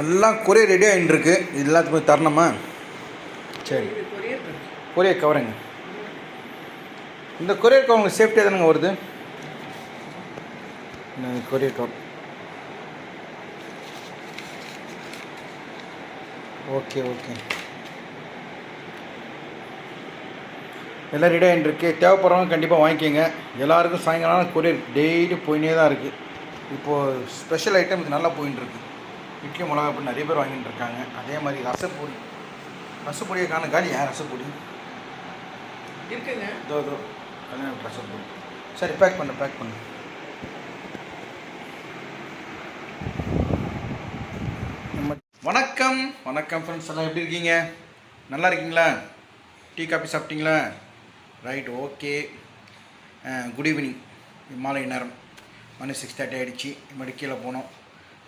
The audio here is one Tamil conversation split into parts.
எல்லாம் கொரியர் ரெடி ஆகிட்டுருக்கு இது எல்லாத்துக்கும் தரணுமா? சரி. கொரியர் கவருங்க. இந்த கொரியர் கவர் உங்களுக்கு சேஃப்டியாக தானேங்க வருது. Courier cover. Okay okay. எல்லாம் ரெடி ஆகிட்டுருக்கு தேவைப்படுறவங்க கண்டிப்பாக வாங்கிக்கோங்க. எல்லாருக்கும் சாயங்காலம் கொரியர் டெய்லி போயினே தான் இருக்குது இப்போது ஸ்பெஷல் ஐட்டம் இது நல்லா போயின்னு இருக்குது இட்லி மிளகா அப்படி நிறைய பேர் வாங்கிட்டு இருக்காங்க அதே மாதிரி ரசப்பொடி. ரசப்பொடியை காண காலி ஏன் ரசப்பொடி? இருக்குங்க. இதோ இதோ. ரசப்பொடி. சரி பேக் பண்ணு பேக் பண்ணு. வணக்கம். வணக்கம் ஃப்ரெண்ட்ஸ் எல்லாம் எப்படி இருக்கீங்க? நல்லா இருக்கீங்களா? டீ காபி சாப்பிட்டீங்களா? ரைட் ஓகே குட் ஈவினிங் மாலை நேரம். மணி சிக்ஸ் தேர்ட்டி ஆகிடுச்சு மறுபடி கீழே போனோம்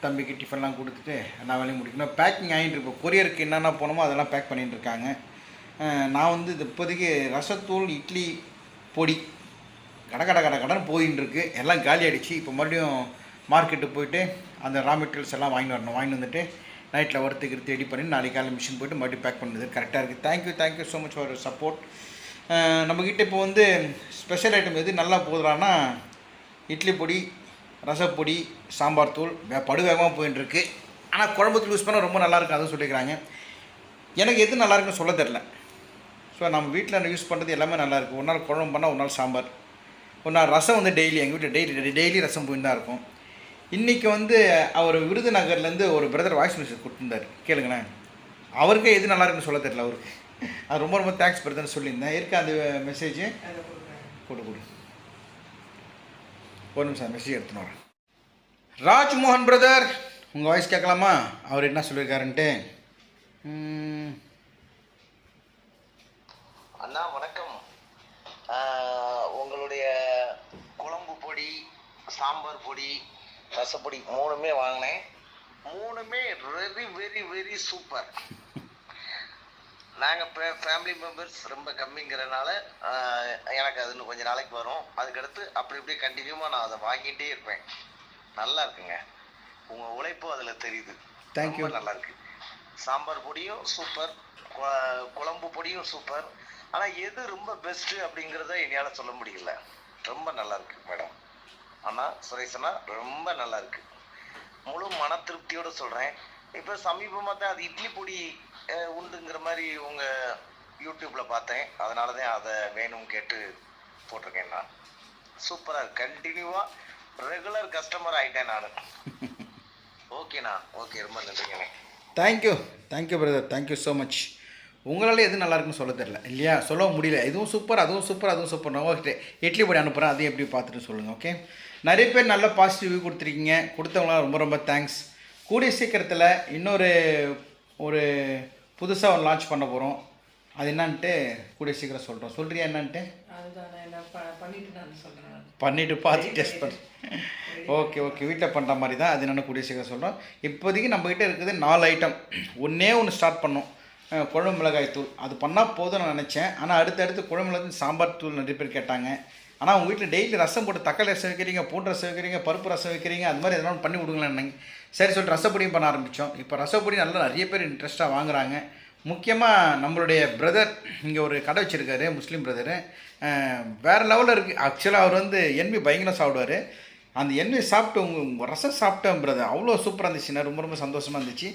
தம்பிக்கு டிஃபன்லாம் கொடுத்துட்டு எல்லா வேலையும் முடிக்கணும். பேக்கிங் ஆகிட்டு இருப்போம் கொரியருக்கு என்னென்ன போனோமோ அதெல்லாம் பேக் பண்ணிட்டு இருக்காங்க. நான் வந்து இது இப்போதைக்கு ரசத்தூள் இட்லி பொடி கட கட கட கடன் போயின்னு எல்லாம் காலி ஆகிடுச்சு இப்போ மறுபடியும் மார்க்கெட்டு போயிட்டு அந்த ரா மெட்டீரியல்ஸ் எல்லாம் வாங்கி வரணும். வாங்கி வந்துட்டு நைட்டில் வறுத்துக்கிறது ரெடி பண்ணி நாளைக்கு காலையில் மிஷின் போயிட்டு மறுபடியும் பேக் பண்ணுது. கரெக்டாக இருக்குது thank you thank you so much for support நம்மக்கிட்ட இப்போ வந்து ஸ்பெஷல் ஐட்டம் எது நல்லா போதுறான்னா இட்லி பொடி ரசப்பொடி சாம்பார் தூள் வே- படுவேகமாக போயின்னு ஆனால் குழம்புக்கு யூஸ் பண்ணால் ரொம்ப நல்லாயிருக்கும் அதுவும் சொல்லிக்கிறாங்க. எனக்கு எது நல்லாயிருக்குன்னு சொல்ல தெரில. ஸோ நம்ம வீட்டில் யூஸ் பண்ணுறது எல்லாமே நல்லாயிருக்கும் ஒரு நாள் குழம்பு பண்ணால் ஒரு நாள் சாம்பார். ஒரு நாள் ரசம் வந்து டெய்லி எங்கள் வீட்டில் டெய்லி டெய்லி ரசம் போயின்னு தான் இருக்கும். இன்றைக்கி வந்து அவர் விருதுநகர்லேருந்து ஒரு பிரதர் வாய்ஸ் மெசேஜ் கொடுத்துருந்தார். கேளுங்களேன். அவருக்கு எது நல்லாயிருக்குன்னு சொல்ல தெரில அவருக்கு அது ரொம்ப ரொம்ப தேங்க்ஸ் பிரதர்னு சொல்லியிருந்தேன். இருக்க அந்த மெசேஜ் அதை கொடுக்குறேன் கொடு கொடு ஒரு நிமிஷம் மெசேஜ் எடுத்துன்னு வரேன். ராஜ்மோகன் பிரதர் உங்கள் வாய்ஸ் கேட்கலாமா? அவர் என்ன சொல்லியிருக்காருன்ட்டு? அண்ணா வணக்கம். உங்களுடைய குழம்பு பொடி சாம்பார் பொடி ரசப்பொடி மூணுமே வாங்கினேன். மூணுமே வெரி வெரி வெரி சூப்பர் நாங்கள் ஃபேமிலி மெம்பர்ஸ் ரொம்ப கம்மிங்கிறனால எனக்கு அது இன்னும் கொஞ்சம் நாளைக்கு வரும். அதுக்கடுத்து அப்படி இப்படி கண்டினியூவாக நான் அதை வாங்கிட்டே இருப்பேன். நல்லா இருக்குங்க. உங்கள் உழைப்பு அதில் தெரியுது. ரொம்ப நல்லா இருக்கு. சாம்பார் பொடியும் சூப்பர் குழம்பு பொடியும் சூப்பர் ஆனா எது ரொம்ப பெஸ்ட் அப்படிங்கறத என்னால சொல்ல முடியல. ரொம்ப நல்லா இருக்கு மேடம். ஆனா சுரேஷனா ரொம்ப நல்லா இருக்கு. முழு மன திருப்தியோட சொல்றேன். இப்ப சமீபமா தான் அது இட்லி பொடி உண்டுங்கிற மாதிரி உங்க யூடியூப்ல பார்த்தேன். அதனாலதான் அதை வேணும் கேட்டு போட்டிருக்கேன் நான். சூப்பரா இருக்கு. கண்டினியூவா ரெகுலர் கஸ்டமர் ஆயிட்டேன் நான். ஓகேண்ணா ஓகே ரொம்ப நன்றிங்கண்ணே thank you thank you brother thank you so much உங்களால் எது நல்லா இருக்குன்னு சொல்ல தெரில இல்லையா? சொல்ல முடியல. இதுவும் சூப்பர் அதுவும் சூப்பர் அதுவும் சூப்பர் நான் ஓகே இட்லி பொடி அனுப்புகிறேன் அதையும் எப்படி பார்த்துட்டு சொல்லுங்கள் ஓகே நிறைய பேர் நல்ல பாசிட்டிவ் கொடுத்துருக்கீங்க. கொடுத்தவங்களாம் ரொம்ப ரொம்ப தேங்க்ஸ் கூடிய சீக்கிரத்தில் இன்னொரு ஒரு புதுசாக ஒன்று லான்ச் பண்ண போகிறோம் அது என்னன்ட்டு கூடிய சீக்கிரம் சொல்கிறோம் சொல்கிறியா என்னன்ட்டு? பண்ணிவிட்டு பார்த்து டெஸ்ட் பண்ணு. Okay okay. வீட்டில் பண்ணுற மாதிரி தான். அது என்னென்ன கூடிய சீக்கிரம் சொல்கிறோம் இப்போதைக்கு நம்மக்கிட்ட இருக்குது நாலு ஐட்டம் ஒன்றே ஒன்று ஸ்டார்ட் பண்ணோம். குழம்பு மிளகாய் தூள். அது பண்ணால் போதும் நான் நினச்சேன். ஆனால் அடுத்தடுத்து குழம்பு மிளகாய் சாம்பார் தூள் நிறைய பேர் கேட்டாங்க. ஆனால் உங்கள் வீட்டில் டெய்லி ரசம் போட்டு தக்காளி ரசம் வைக்கிறீங்க பூண்டு ரசம் வைக்கிறீங்க பருப்பு ரசம் வைக்கிறீங்க அது மாதிரி எதனா பண்ணி விடுங்களேன் சரி சொல்லிட்டு ரசப்பொடியும் பண்ண ஆரம்பித்தோம் இப்போ ரசப்பொடி நல்லா நிறைய பேர் இன்ட்ரெஸ்ட்டாக வாங்குறாங்க. முக்கியமாக நம்மளுடைய பிரதர் இங்கே ஒரு கடை வச்சுருக்காரு முஸ்லீம் பிரதரு வேறு லெவலில் இருக்குது ஆக்சுவலாக அவர் வந்து என்வி பயங்கரம் சாப்பிடுவார். அந்த எண்ணெய் சாப்பிட்டு உங்கள் ரசம் சாப்பிட்டேன் பிரதர் அவ்வளோ சூப்பராக இருந்துச்சுண்ணா ரொம்ப ரொம்ப சந்தோஷமாக இருந்துச்சு.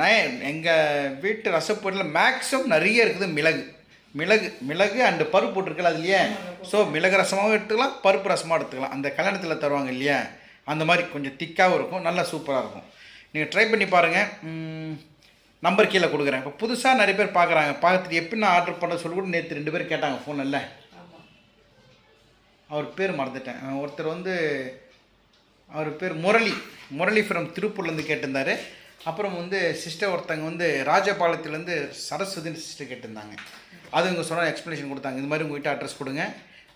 நான் எங்கள் வீட்டு ரசப்பொருளில் மேக்ஸிமம் நிறைய இருக்குது மிளகு. மிளகு மிளகு அண்டு பருப்பு போட்டிருக்கல அதுலையே ஸோ மிளகு ரசமாகவும் எடுத்துக்கலாம் பருப்பு ரசமாக எடுத்துக்கலாம். அந்த கல்யாணத்தில் தருவாங்க இல்லையா? அந்த மாதிரி கொஞ்சம் திக்காகவும் இருக்கும் நல்லா சூப்பராக இருக்கும். நீங்கள் ட்ரை பண்ணி பாருங்கள் நம்பர் கீழே கொடுக்குறேன். இப்போ புதுசாக நிறைய பேர் பார்க்குறாங்க பார்த்துட்டு எப்படி நான் ஆர்டர் பண்ண சொல்லி கூட நேற்று ரெண்டு பேர் கேட்டாங்க ஃபோனில் அவர் பேர் மறந்துட்டேன். ஒருத்தர் வந்து அவர் பேர் முரளி. முரளி ஃப்ரம் திருப்பூர்லேருந்து கேட்டிருந்தாரு. அப்புறம் வந்து சிஸ்டர் ஒருத்தங்க வந்து ராஜபாளையத்துலேருந்து சரஸ்வதின்னு சிஸ்டர் கேட்டிருந்தாங்க. அது இவங்க சொன்ன எக்ஸ்ப்ளனேஷன் கொடுத்தாங்க. இது மாதிரி உங்கள் வீட்டு அட்ரஸ் கொடுங்க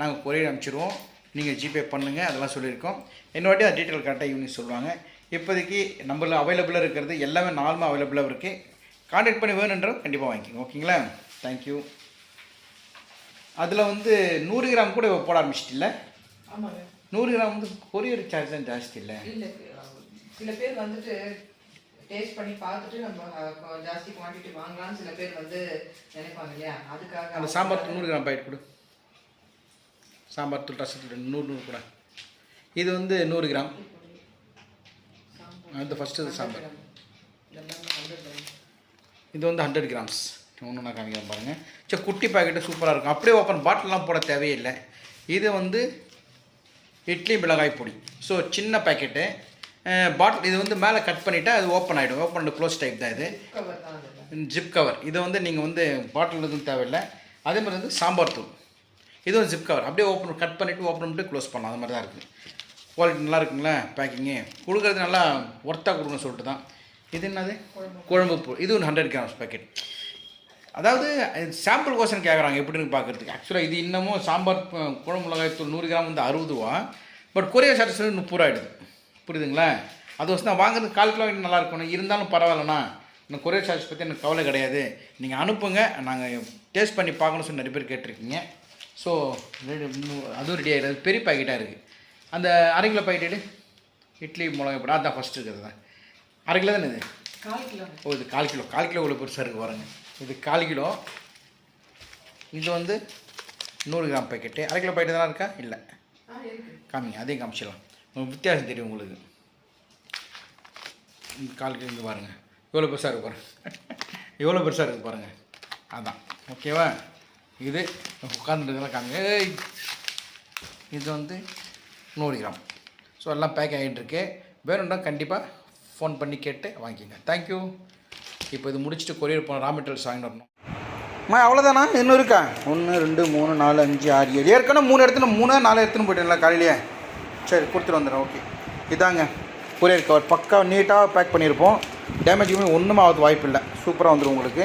நாங்கள் கொரியர் அனுப்பிச்சிடுவோம் நீங்கள் ஜிபே பண்ணுங்கள் அதெல்லாம் சொல்லியிருக்கோம். இன்னொரு அது டீட்டெயில் கரெக்டாக ஈவினிங் சொல்லுவாங்க. இப்போதைக்கு நம்மள அவைலபிளாக இருக்கிறது எல்லாமே நாலுமே அவைலபிளாக இருக்குது கான்டாக்ட் பண்ணி வேணுன்றவங்க கண்டிப்பாக வாங்கிக்கோங்க. ஓகேங்களா தேங்க்யூ அதில் வந்து நூறு கிராம் கூட போட ஆரம்பிச்சிட்டில்ல நூறு கிராம் வந்து கொரியர் சார்ஜ் தான் ஜாஸ்தி இல்லை இல்ல. சில பேர் வந்துட்டு டேஸ்ட் பண்ணி பார்த்துட்டு நம்ம ஜாஸ்தி குவான்டிட்டி வாங்கலாம்னு சில பேர் வந்து நினைப்பாங்க இல்லையா? அதுக்காக அந்த சாம்பார் நூறு கிராம் பாக்கெட் கொடு. சாம்பார் தூள் ரசத்தூள் நூறு நூறு கூட. இது வந்து நூறு கிராம். அது ஃபஸ்ட்டு இது சாம்பார். இது வந்து ஹண்ட்ரட் கிராம்ஸ் ஒன்று நான் காமிக்கிறேன் பாருங்கள் சரி குட்டி பாக்கெட்டு சூப்பராக இருக்கும். அப்படியே ஓப்பன் பாட்டிலாம் போட தேவையில்லை. இது வந்து இட்லி மிளகாய் பொடி. ஸோ சின்ன பாக்கெட்டு பாட்டில் இது வந்து மேலே கட் பண்ணிவிட்டா அது ஓப்பன் ஆகிடும் ஓப்பன் க்ளோஸ் டைப் தான் இது. ஜிப் கவர் இதை வந்து நீங்கள் வந்து பாட்டில் எதுவும் தேவையில்லை. அதே மாதிரி வந்து சாம்பார் தூள். இதுவும் ஜிப் கவர் அப்படியே ஓப்பன் கட் பண்ணிவிட்டு ஓப்பன் பண்ணிட்டு க்ளோஸ் பண்ணலாம். அது மாதிரி தான் இருக்குது குவாலிட்டி நல்லா இருக்குங்களா பேக்கிங்கு கொடுக்குறது நல்லா ஒர்த்தாக கொடுங்க சொல்லிட்டு தான். இது என்னது? குழம்பு பூ. இது ஒன்று ஹண்ட்ரட் கிராம்ஸ் பேக்கெட் அதாவது சாம்பிள் கோஷன் கேட்குறாங்க எப்படின்னு பார்க்குறதுக்கு ஆக்சுவலாக இது இன்னமும் சாம்பார் குழம்பு மிளகாய் தூள் நூறு கிராம் வந்து அறுபது ரூபா. பட் கொரியர் சார்ஜஸ் வந்து முப்பது ரூபா ஆகிடுது புரியுதுங்களா? அது வச்சு நான் வாங்குறது கால் கிலோ நல்லா இருக்கணும். இருந்தாலும் பரவாயில்லண்ணா. இந்த கொரியர் சார்ஜ் பற்றி எனக்கு கவலை கிடையாது. நீங்கள் அனுப்புங்க. நாங்கள் டேஸ்ட் பண்ணி பார்க்கணும்னு சொல்லி நிறைய பேர் கேட்டிருக்கீங்க. ஸோ ரெடி இன்னும் அதுவும் ரெடி ஆகிடுது பெரிய பாக்கெட்டாக இருக்குது அந்த அரை கிலோ பாக்கெட்டு இட்லி மிளகாய் போட. அதான் ஃபஸ்ட்டு இருக்கிறது தான். அரை கிலோ தானே இது? கால் கிலோ. ஓ இது கால் கிலோ. கால் கிலோ இவ்வளோ பெருசாக இருக்குது பாருங்க. இது கால் கிலோ. இது வந்து நூறு கிராம் பாக்கெட்டு அரை கிலோ பாக்கெட் தானே இருக்கா? இல்லை. காமிங்க. அதையும் காமிச்சிடலாம். வித்தியாசம் தெரியும் உங்களுக்கு. கால் கிலோ பாருங்கள் எவ்வளோ பெருசாக இருக்கு பாருங்கள் எவ்வளோ பெருசாக இருக்குது பாருங்கள் அதான். ஓகேவா இது உட்காந்துருக்கலாம் காமிங்க. இது வந்து நூறு கிராம். ஸோ எல்லாம் பேக் ஆகிட்டுருக்கு. வேணும்னா கண்டிப்பாக ஃபோன் பண்ணி கேட்டு வாங்கிக்கோங்க. தேங்க்யூ இப்போ இது முடிச்சுட்டு கொரியர் போன ரா மெட்டீரியல்ஸ் வாங்கிட்டு வரணும். அம்மா அவ்வளோதானா இன்னும் இருக்கா? ஒன்று ரெண்டு மூணு நாலு அஞ்சு ஆறு ஏழு. ஏற்கனவே மூணு இடத்துல மூணு நாலு எடுத்துன்னு போயிட்டேன்ல காலையிலேயே. சரி கொடுத்துட்டு வந்துடுறேன். ஓகே இதாங்க. Courier cover. பக்கா நீட்டாக பேக் பண்ணியிருப்போம். டேமேஜ் ஒன்றும் ஆகுது வாய்ப்பு இல்லை. சூப்பராக வந்துடும் உங்களுக்கு.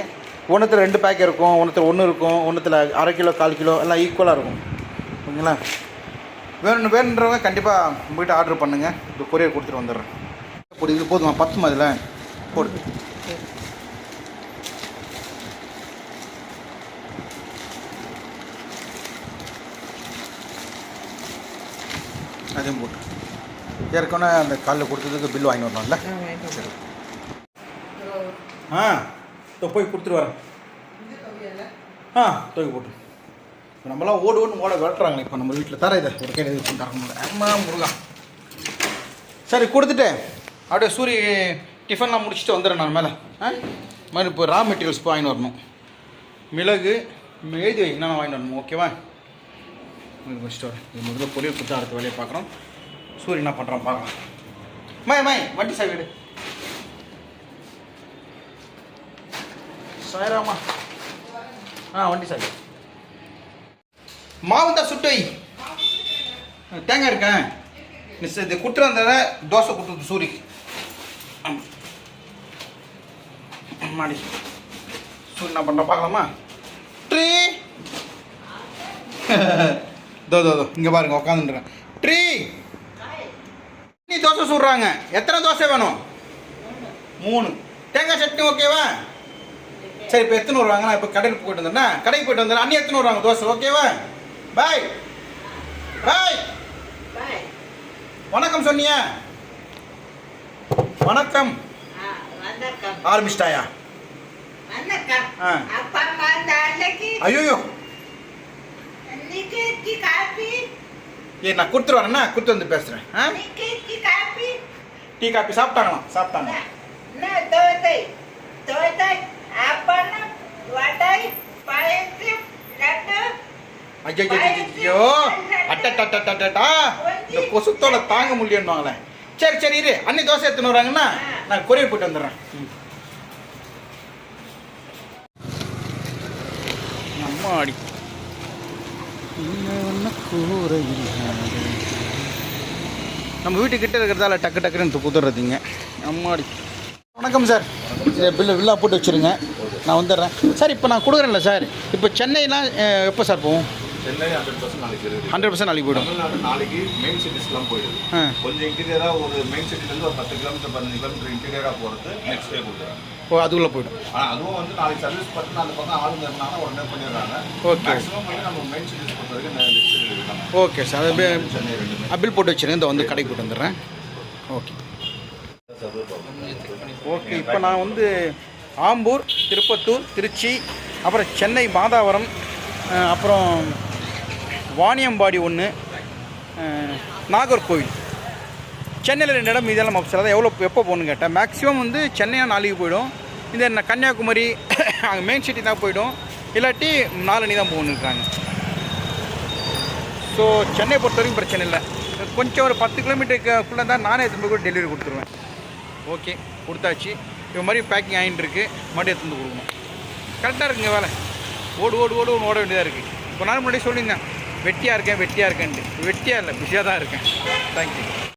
ஒன்றுத்தில் ரெண்டு பேக் இருக்கும். ஒன்றுத்தில் ஒன்று இருக்கும். ஒன்றுத்தில் அரை கிலோ கால் கிலோ எல்லாம் ஈக்குவலாக இருக்கும். ஓகேங்களா வேணும் வேணுன்றவங்க கண்டிப்பாக உங்கள்கிட்ட ஆர்டர் பண்ணுங்கள் இது கொரியர் கொடுத்துட்டு வந்துடுறேன். போடு இது போதுமா? பத்துமா இதில்? போடு. அதையும் போட்டு. ஏற்கனவே அந்த காலில் கொடுத்ததுக்கு பில் வாங்கி வரணும்ல? சரி. ஆ இப்போ போய் கொடுத்துட்டு வரேன். ஆ தூக்கி போட்டு. இப்போ நம்மளாம் ஓடு ஓடுன்னு ஓட விரட்டுறாங்க இப்போ நம்ம வீட்டில் தர இதை. ஒரு கையில் இது பண்ணிட்டாங்க அம்மா முருகா. சரி கொடுத்துட்டு அப்படியே சூரிய டிஃபன்லாம் முடிச்சுட்டு வந்துடுறேன் நான் மேலே. ஆ? மாதிரி இப்போ ரா மெட்டீரியல்ஸ் வாங்கிட்டு வரணும். மிளகு எழுதி என்னென்ன வாங்கிட்டு வரணும் ஓகேவா முடிச்சுட்டு வரேன். இது முதல்ல பொரியல் கொடுத்து அடுத்த வேலையை பார்க்குறோம். சூரிய என்ன பண்ணுறான் பார்க்கலாம். மை மை வண்டி சார் வீடு சாயராமா? ஆ வண்டி சார் மாவு தான் சுட்டு. தேங்காய் இருக்கேன் மிஸ் இது குட்டுற அந்த தோசை குட்டு சூரி. மாடி. சூரியன் என்ன பண்ணுறோம் பார்க்கலாமா? ட்ரீ. தோ தோ இங்கே பாருங்க உட்காந்துன்றேன் ட்ரீ! நீ தோசை சுடுறாங்க. எத்தனை தோசை வேணும்? மூணு. தேங்காய் சட்னி ஓகேவா? சரி இப்போ எத்தனை வருவாங்க? நான் இப்போ கடைக்கு போயிட்டு வந்தேன்னா கடைக்கு போயிட்டு வந்தேன். அண்ணி எத்தனை வருவாங்க? தோசை ஓகேவா? பாய் பாய். வணக்கம் சொன்னியா. வணக்கம். ஆரம்பிச்சிட்டாயா? ஐயோ நிக்கி காப்பி. ஏ நான் கொடுத்துட்டு வரேன்னா கொடுத்து வந்து பேசுகிறேன் ஆ? டீ காப்பி சாப்பிட்டாங்களாம் சாப்பிட்டாங்க. ஐயோ அட்டட்டட்டட்டா இந்த கொசுத்தோலை தாங்க முடியும்னுவாங்களே சரி சரி இரு. அண்ணி தோசை எடுத்துன்னு வராங்கன்னா நான் கொரியர் போயிட்டு வந்துடுறேன். ம். அம்மாடி. நம்ம வீட்டுக்கிட்ட இருக்கிறதால டக்கு டக்குன்னு குதிர்றதுங்க. அம்மாடி. வணக்கம் சார். பில்லு வில்லா போட்டு வச்சுருங்க. நான் வந்துடுறேன். சார் இப்போ நான் கொடுக்குறேன்ல சார். இப்போ சென்னைலாம் எப்போ சார் போகும் சென்னை ஹண்ட்ரட் பர்சன்ட் நாளைக்கு இருக்குது ஹண்ட்ரட் பர்சன்ட் நாளைக்கு போயிடும். தமிழ்நாடு நாளைக்கு மெயின் சிட்டிஸ்லாம் போயிடுது. கொஞ்சம் இன்டீரியராக ஒரு மெயின் சிட்டிலேருந்து ஒரு பத்து கிலோமீட்டர் பதினஞ்சு கிலோமீட்டர் இன்டீரியராக போகிறது நெக்ஸ்ட் டே கொடுக்குறாங்க ஓ அதுக்குள்ளே போயிடும். ஆனால் அதுவும் வந்து நாளைக்கு சர்வீஸ் பார்த்து அந்த பக்கம் ஆளுங்க இருந்தாங்கன்னா உடனே பண்ணிடுறாங்க. Okay. மேக்ஸிமம் வந்து நம்ம மெயின் ஓகே சார் அது சென்னை ரெண்டுமே. பில் போட்டு வச்சுருங்க. இந்த வந்து கடைக்கு போட்டு வந்துடுறேன். ஓகே ஓகே இப்போ நான் வந்து ஆம்பூர் திருப்பத்தூர் திருச்சி அப்புறம் சென்னை மாதாவரம் அப்புறம் வாணியம்பாடி ஒன்று நாகர்கோவில். சென்னையில் ரெண்டு இடம் இதெல்லாம் மப்ஸ் அதான் எவ்வளோ எப்போ போகணுன்னு கேட்டேன் மேக்ஸிமம் வந்து சென்னையாக நாளைக்கு போயிடும். இந்த கன்னியாகுமரி அங்கே மெயின் சிட்டி தான் போயிடும். இல்லாட்டி நாலணி தான் போகணுன்றாங்க ஸோ சென்னை பொறுத்த வரைக்கும் பிரச்சனை இல்லை. கொஞ்சம் ஒரு பத்து கிலோமீட்டருக்குள்ளே தான் நானே திரும்ப கூட டெலிவரி கொடுத்துருவேன். ஓகே கொடுத்தாச்சு. இது மாதிரி பேக்கிங் ஆகிட்டு இருக்கு. மறுபடியும் எடுத்து கொடுக்கணும். கரெக்டாக இருக்குங்க வேலை. ஓடு ஓடு ஓடு ஓட வேண்டியதாக இருக்குது இப்போ நாள் முன்னாடி சொல்லியிருந்தேன். வெட்டியாக இருக்கேன் வெட்டியாக இருக்கேன்ட்டு. வெட்டியாக இல்லை பிஸியாக தான் இருக்கேன். தேங்க்யூ